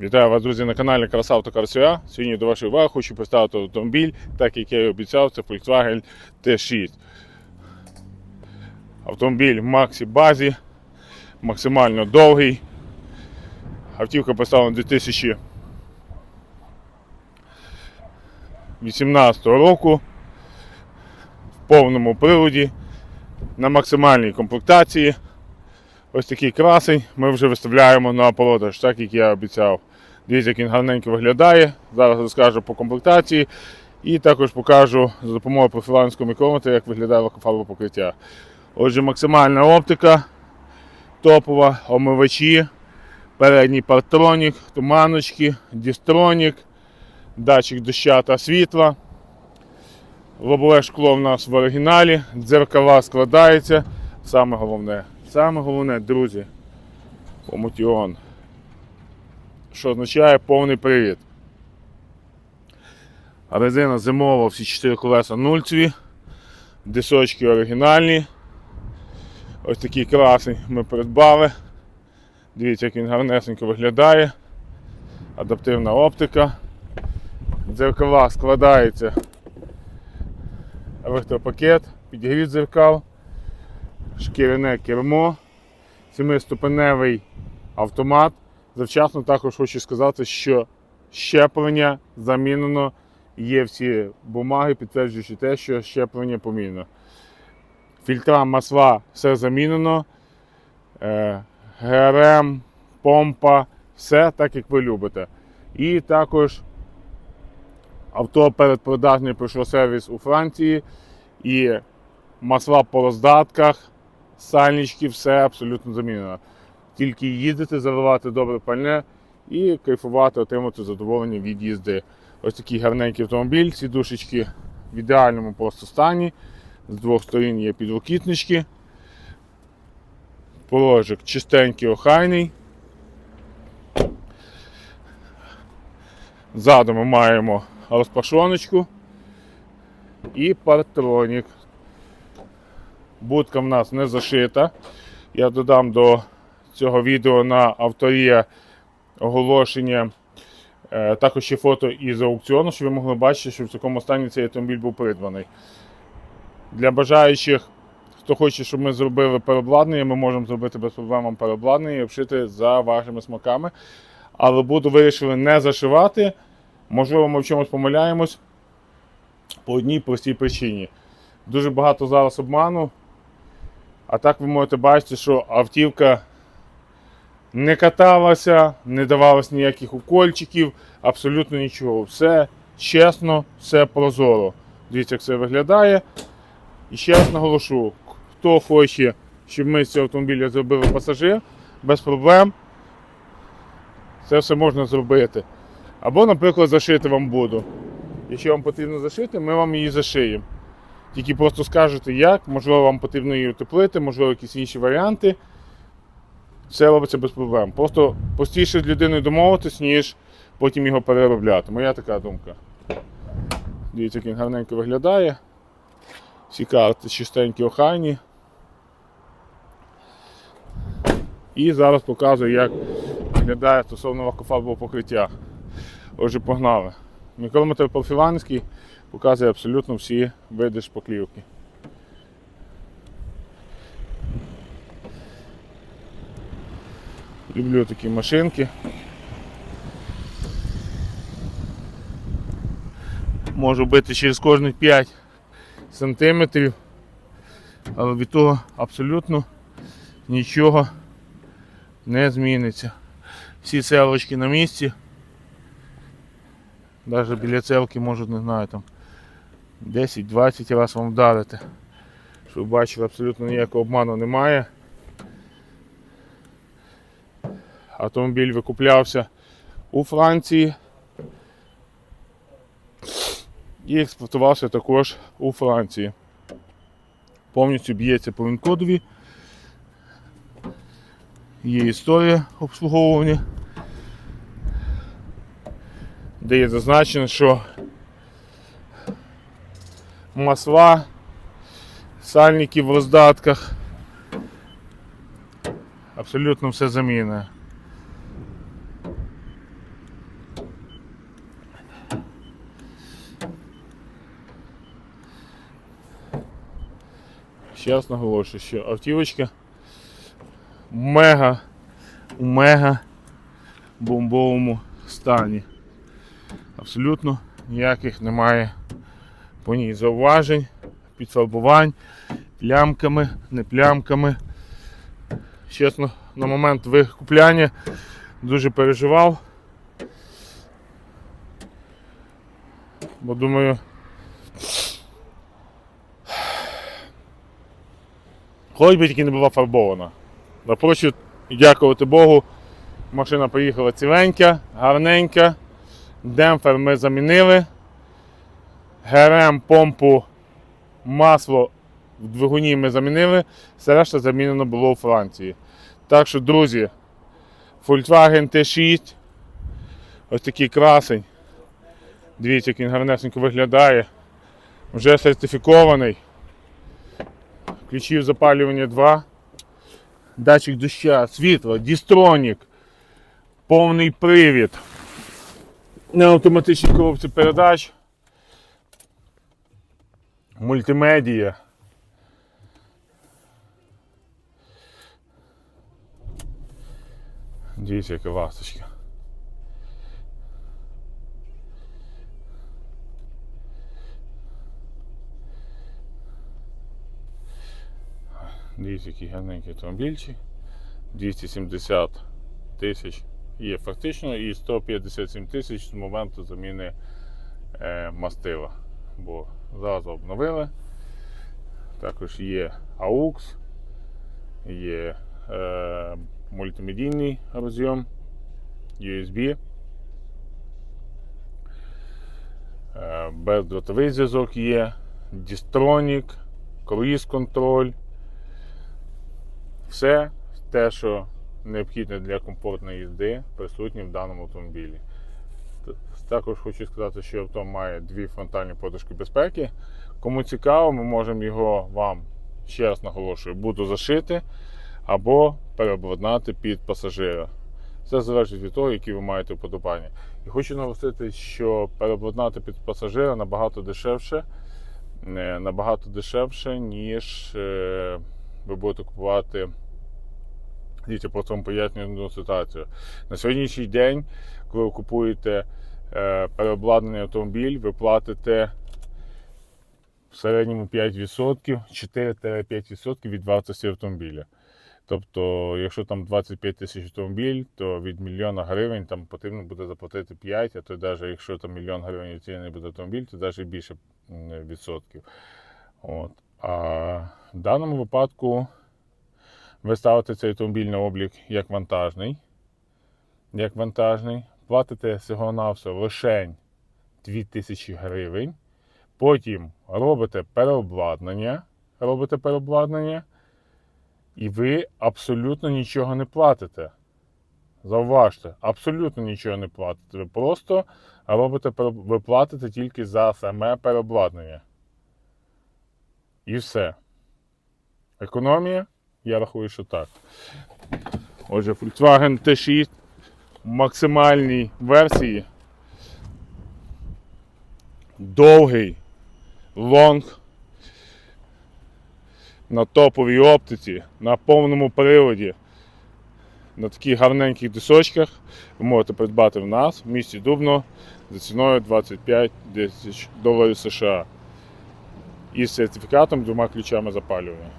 Вітаю вас, друзі, на каналі Красавто Карсуя. Сьогодні до вашої уваги хочу представити автомобіль, так як я і обіцяв, це Volkswagen T6. Автомобіль в Максі базі, максимально довгий. Автівка поставлена 2018 року в повному приводі на максимальній комплектації. Ось такий красень ми вже виставляємо на продаж, так як я обіцяв. Дивіться, як він гарненько виглядає. Зараз розкажу по комплектації і також покажу за допомогою профіланського мікрометра, як виглядає лакофарбове покриття. Отже, максимальна оптика, топова, омивачі, передній партронік, туманочки, дістронік, датчик доща та світла. Лобове шкло в нас в оригіналі, дзеркала складається. Саме головне, саме головне, друзі, помутіон. Що означає повний привід. Резина зимова, всі 4 колеса нульцеві, дисочки оригінальні. Ось такий красень ми придбали. Дивіться, як він гарнесенько виглядає. Адаптивна оптика. Дзеркала складається електропакет, підігрів дзеркал, шкіряне кермо, семиступеневий автомат. Завчасно також хочу сказати, що щеплення замінено. Є всі бумаги, підтверджуючи те, що щеплення помінено. Фільтра масла все замінено. Е, ГРМ, помпа, все так, як ви любите. І також авто передпродажне пройшло сервіс у Франції. І масла по роздатках, сальнички, все абсолютно замінено. Тільки їздити, заливати добре пальне і кайфувати, отримати задоволення від їзди. Ось такий гарненький автомобіль, сідушечки в ідеальному просто стані. З двох сторін є підлокітнички. Порожик чистенький, охайний. Ззаду ми маємо розпашоночку і партронік. Будка в нас не зашита. Я додам до цього відео на авторія оголошення. е, Також ще фото із аукціону, щоб ви могли бачити, що в такому стані цей автомобіль був придбаний. Для бажаючих, хто хоче, щоб ми зробили переобладнання, ми можемо зробити без проблем переобладнання і обшити за вашими смаками. Але буду вирішили не зашивати. Можливо, ми в чомусь помиляємось по одній простій причині. Дуже багато зараз обману. А так ви можете бачити, що автівка не каталася, не давалось ніяких укольчиків, абсолютно нічого. Все чесно, все прозоро. Дивіться, як це виглядає. І ще раз наголошу, хто хоче, щоб ми з цього автомобіля зробили пасажир, без проблем. Це все можна зробити. Або, наприклад, зашити вам буду. Якщо вам потрібно зашити, ми вам її зашиємо. Тільки просто скажете як, можливо, вам потрібно її утеплити, можливо, якісь інші варіанти. Все робиться без проблем. Просто простіше з людиною домовитись, ніж потім його переробляти. Моя така думка. Дивіться, як він гарненько виглядає. Всі карти чистенькі, охайні. І зараз показую, як виглядає стосовно лакофарбового покриття. Отже, погнали. Мікрометр профіланський показує абсолютно всі види шпаклівки. Люблю такі машинки. Можу бити через кожних 5 сантиметрів, але від того абсолютно нічого не зміниться. Всі селочки на місці. Навіть біля целки можуть, не знаю, там 10-20 разів вам вдарити. Щоб бачили, абсолютно ніякого обману немає. Автомобіль викуплявся у Франції і експортувався також у Франції. Повністю б'ється по вінкодові. Є історія обслуговування де є зазначено, що масла, сальники в роздатках, абсолютно все замінне. Ще раз наголошую, що автівочка мега, у мега бомбовому стані. Абсолютно ніяких немає по ній зауважень, підфарбувань, плямками, не плямками. Чесно, на момент викупляння дуже переживав. Бо думаю, хоч би тільки не була фарбована. Напрочуд, дякувати Богу, машина поїхала ціленька, гарненька. Демпфер ми замінили. ГРМ, помпу, масло в двигуні ми замінили, все решта замінено було у Франції. Так що, друзі, Volkswagen T6, ось такий красень. Дивіться, як він гарнесенько виглядає. Вже сертифікований. Ключів запалювання 2. Датчик доща, світло, дістронік, повний привід. На автоматичній коробці передач. Мультимедія. Дивіться, яка ласточка. Дивіться, який гарненький автомобільчик. 270 тисяч є фактично і 157 тисяч з моменту заміни е, мастила. Бо зразу обновили. Також є AUX, є е, мультимедійний розйом, USB, е, бездротовий зв'язок є, Distronic, круїз контроль. Все те, що необхідне для комфортної їзди, присутнє в даному автомобілі. Також хочу сказати, що авто має дві фронтальні подушки безпеки. Кому цікаво, ми можемо його вам, ще раз наголошую, буду зашити або переобладнати під пасажира. Все залежить від того, які ви маєте вподобання. І хочу наголосити, що переобладнати під пасажира набагато дешевше, е, набагато дешевше, ніж е, ви будете купувати. Дивіться, просто вам пояснюю ситуацію. На сьогоднішній день, коли ви купуєте е, переобладнаний автомобіль, ви платите в середньому 5%, 4-5% від вартості автомобіля. Тобто, якщо там 25 тисяч автомобіль, то від мільйона гривень там потрібно буде заплатити 5, а то навіть якщо там мільйон гривень оцінений буде автомобіль, то навіть більше відсотків. От. А в даному випадку ви ставите цей автомобіль на облік як вантажний. Як вантажний, платите всього-навсього лише 2000 гривень. Потім робите переобладнання, робите переобладнання, і ви абсолютно нічого не платите. Зауважте, абсолютно нічого не платите. Ви просто робите, ви платите тільки за саме переобладнання. І все. Економія, я рахую, що так. Отже, Volkswagen T6 в максимальній версії. Довгий, лонг. На топовій оптиці, на повному приводі, на таких гарненьких дисочках ви можете придбати в нас в місті Дубно за ціною 25 тисяч доларів США із сертифікатом двома ключами запалювання.